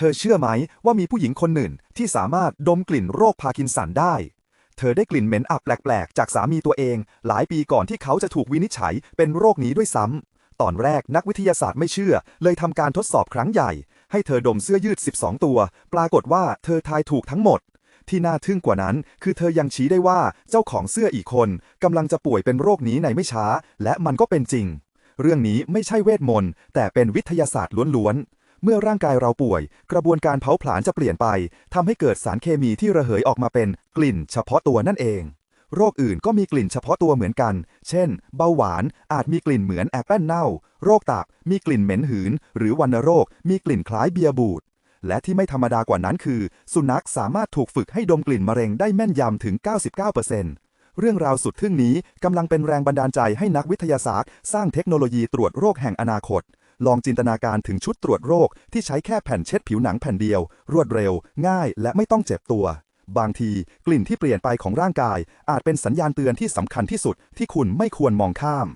เธอเชื่อไหมว่ามีผู้หญิงคนหนึ่งที่สามารถดมกลิ่นโรคพาร์กินสันได้ เธอได้กลิ่นเหม็นอับแปลกๆ จากสามีตัวเอง หลายปีก่อนที่เขาจะถูกวินิจฉัยเป็นโรคนี้ด้วยซ้ำ ตอนแรกนักวิทยาศาสตร์ไม่เชื่อ เลยทำการทดสอบครั้งใหญ่ ให้เธอดมเสื้อยืด 12 ตัว ปรากฏว่าเธอทายถูกทั้งหมด ที่น่าทึ่งกว่านั้น คือเธอยังชี้ได้ว่าเจ้าของเสื้ออีกคนกำลังจะป่วยเป็นโรคนี้ในไม่ช้า และมันก็เป็นจริง เรื่องนี้ไม่ใช่เวทมนต์แต่เป็นวิทยาศาสตร์ล้วนๆ เมื่อร่างกายเราป่วย กระบวนการเผาผลาญจะเปลี่ยนไปทำให้เกิดสารเคมีที่ระเหยออกมาเป็นกลิ่นเฉพาะตัวนั่นเอง โรคอื่นก็มีกลิ่นเฉพาะตัวเหมือนกัน เช่น เบาหวานอาจมีกลิ่นเหมือนแอปเปิลเน่า โรคตับมีกลิ่นเหม็นหืน หรือวัณโรค มีกลิ่นคล้ายเบียร์บูด และที่ไม่ธรรมดากว่านั้นคือ สุนัขสามารถถูกฝึกให้ดมกลิ่นมะเร็งได้แม่นยำถึง 99%เรื่องราวสุดทึ่งนี้กำลังเป็นแรงบันดาลใจให้นักวิทยาศาสตร์ สร้างเทคโนโลยีตรวจโรคแห่งอนาคต ลองจินตนาการถึงชุดตรวจโรคที่ใช้แค่แผ่นเช็ดผิวหนังแผ่นเดียว รวดเร็ว ง่ายและไม่ต้องเจ็บตัว บางทีกลิ่นที่เปลี่ยนไปของร่างกาย อาจเป็นสัญญาณเตือนที่สำคัญที่สุดที่คุณไม่ควรมองข้าม